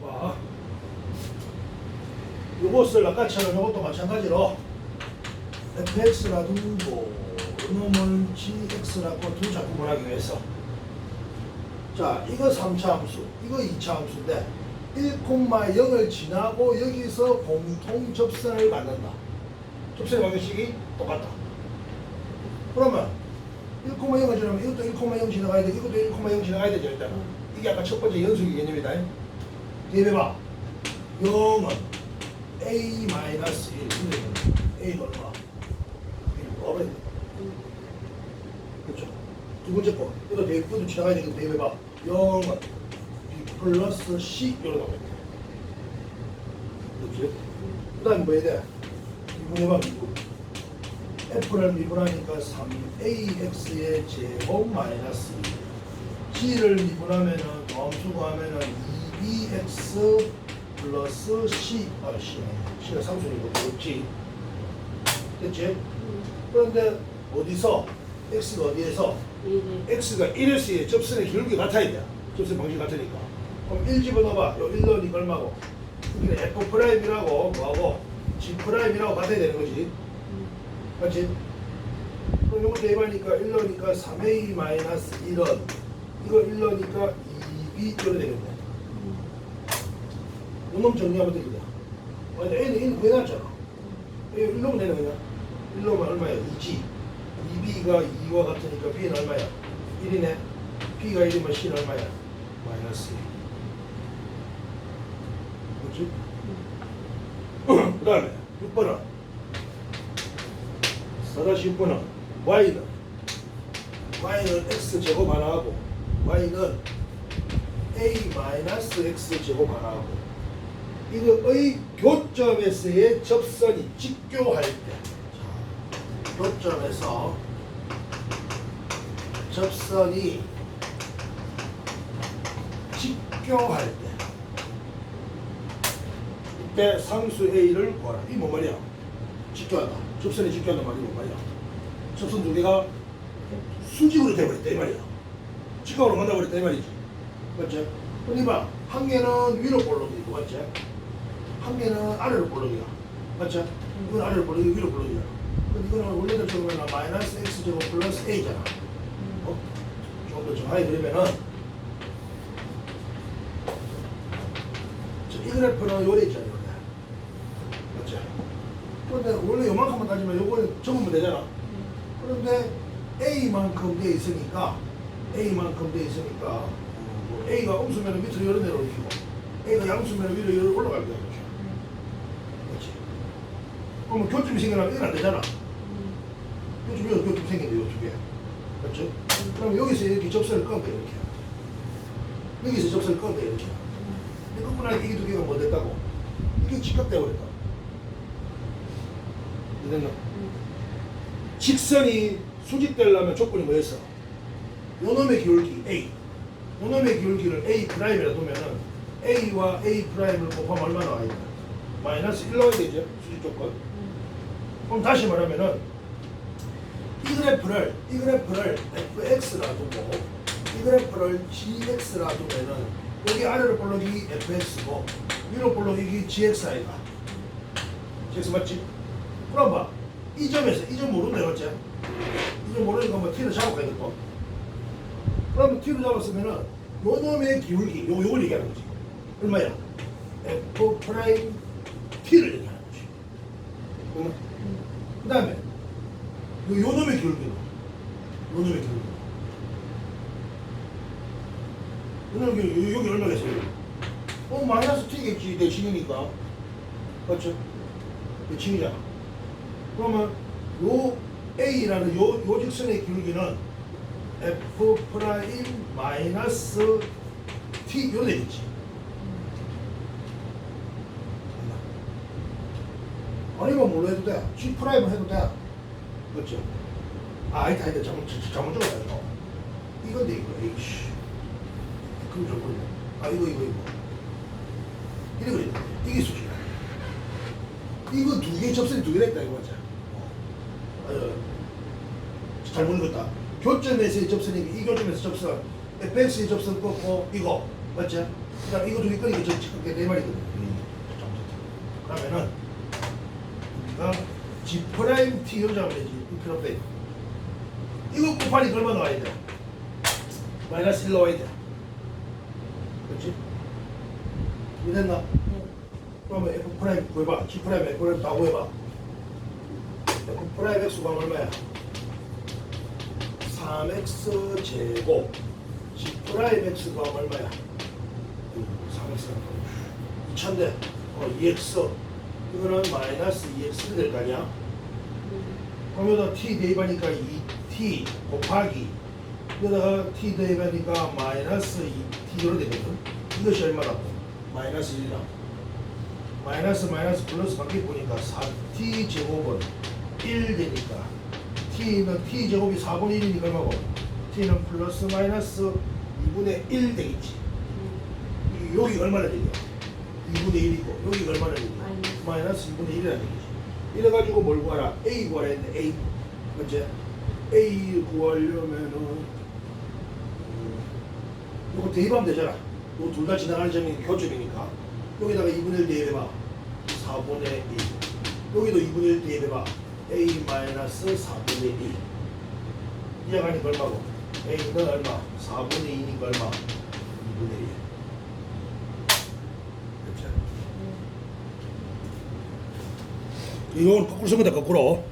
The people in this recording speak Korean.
봐. 요것을 아까처럼 요것도 마찬가지로 fx라 두고 이놈을 gx라고 두 자꾸 구분하기 위해서. 자 이거 3차 함수 이거 2차 함수인데 1,0을 지나고 여기서 공통 접선을 갖는다. 접선의 방식이 똑같다. 그러면 1,0을 지나면 이것도 1,0 지나가야 돼 이것도 1,0 지나가야 되죠 일단은. 이게 아까 첫 번째 연속의 개념이다 뒤에 봐 0은 a 마이너스 1 a는 얼마? 1 얼마? 그렇죠. 두 번째 거 이거 대 이것도 지나가야 대입 해봐 0은 b 플러스 c 이렇게 나오겠다 그렇지? 그 다음에 뭐 해야 돼? 미분해봐 미분 f를 미분하니까 3ax의 제곱 마이너스 2 g를 미분하면은 함수고 하면은 2bx 플러스 c. 아 c. C가 상수니까 그렇지 됐지? 그런데 어디서? X가 어디에서? x가 1에서의 접선의 기울기 같아야 돼. 접선 방식 같으니까. 그럼 1 집어넣어봐. 요1 넣으니까 얼마고? 여기는 f 프라임이라고 뭐하고? G 프라임이라고 같아야 되는 거지. 맞지? 그럼 요거 대입하니까 1 넣으니까 3a 마이너스 1은. 이거 1 넣으니까 2b 이렇게 되겠네 요놈 정리하면 되거든 근데 A는 1 구해놨잖아 1 넣으면 되는 거냐 1 넣으면 얼마야? 2g 2b가 2와 같으니까 b는 얼마야? 1이네. b가 1이면 c는 얼마야? 마이너스 2 그렇지? 그 다음에 6번은 4-6번은 y는 y는 x 제곱 하나 하고 y는 a 마이너스 x 제곱 하나 하고 이거의 교점에서의 접선이 직교할 때. 자, 교점에서 접선이 직교할 때. 이때 상수 A를 구하라. 이게 뭔 말이야? 직교하다. 접선이 직교한단 말이 뭔 말이야? 접선 두 개가 수직으로 돼버렸다. 이 말이야. 직각으로 만나버렸다. 이 말이지. 맞지? 봐, 한 개는 위로 볼록이고 맞지? 한 개는 아래로 볼록이야 맞지? 이건 아래로 볼록이 위로 볼록이야 이거는 원래대로 마이너스 x 제곱 플러스 a잖아 어? 조금 더 정확히 그러면은 저이 그래프는 요래 있잖아 요래 맞지? 그런데 원래 요만큼만 따지면 요거는 적으면 되잖아 그런데 A만큼 돼 있으니까 A만큼 돼 있으니까 뭐 A가 음수면 밑으로 열어 내려오시고 A가 양수면 위로 열어 올라갈 거야 그러면 교점이 생겨나면 이건 안 되잖아. 교점 여기 교점 생긴대 요쪽에? 그렇죠? 그럼 여기서 이렇게 접선을 끊어 이렇게. 여기서 접선을 끊어 이렇게. 근데 끊고 나니까 이게 두 개가 뭐 됐다고? 이게 직각되어 버렸다. 이해됐나? 직선이 수직되려면 조건이 뭐였어? 요놈의 기울기 A. 요놈의 기울기를 A 프라임이라 두면은 A와 A 프라임을 곱하면 얼마 나와야 돼? 마이너스 1 나와야 되죠 수직 조건 그럼 다시 말하면은 이 그래프를 이 그래프를 fx라 두고 이 그래프를 gx라 두면은 여기 아래로 볼록이 fx고 위로 볼록이 gx 아이가 gx 맞지? 그럼 봐. 이 점에서 이 점 모르는데 맞지? 이점 모르니까 뭐 t를 이것도? 그러면 t를 잡았으면은 요 놈의 기울기 요 요걸 얘기하는 거지. 얼마야? f 프라임 t를 얘기하는 거지. 그러면 그 다음에 요, 요 놈의 기울기는 요 놈의. 요 놈의 기울기 여기 얼마겠어요? 어 마이너스 t겠지 내 칭이니까 맞죠? 내 칭이잖아. 그러면 요 A라는 요, 요 직선의 기울기는 F 프라임 마이너스 T 요래 되겠지. 아니면 뭘로 해도 돼. G 프라임을 해도 돼. 그렇죠? 아, 아니다, 아니다. 잘못, 잘못 적어가지고. 이건데, 이거. 에이씨. 그럼 좋거든요. 아, 이거, 이거, 이거. 이래 그래. 이게 수직이야. 이거 두개 접선이 두개 됐다 이거 맞아. 어, 잘못 읽었다. 교점에서의 접선이 이 교점에서 접선, fx의 접선 꺾고 이거 맞지? 그 다음 이거 두개 끓이기 전 지금 네 마리거든. 그러면은 우리가 G 프라임 T를 잡으면 되지. 이 필요 없대. 이거 곱하니 얼마 나와야 돼? 마이너스 1 나와야 돼. 그렇지? 이해됐나? 그러면 F 프라임 구해봐. G 프라임 F 프라임 다 구해봐. F 프라임 X가 얼마야? 3X 제곱 G 프라임 X가 얼마야? 3X 2000대 어 2X 이거는 마이너스 2X가 될 거 아니야? 여기다 T 대입하니까 2T 곱하기 여기다가 T 대입하니까 마이너스 2T로 되거든 이것이 얼마라고? 마이너스 1이라 마이너스 마이너스 플러스 바뀌 보니까 4T 제곱은 1 되니까 T는 T 제곱이 4분의 1이니까 얼마고? T는 플러스 마이너스 2분의 1 되겠지 이- 여기 얼마나 되냐? 2분의 1이고 여기 얼마나 되냐? 마이너스. 마이너스 2분의 1이라는 얘기지 이래 가지고 뭘 구하라? A 구하라 했는데 A 맞지? A 구하려면은 음, 이거 대입하면 되잖아 이거 둘 다 지나가는 점이 교점이니까 여기다가 2분의 1 대입해봐 4분의 1 여기도 2분의 1 대입해봐 A 마이너스 4분의 1 이해가니까 얼마고? A는 얼마? 4분의 2니까 얼마? 2분의 1 그렇죠? 이건 거꾸로 쓰면 돼 거꾸로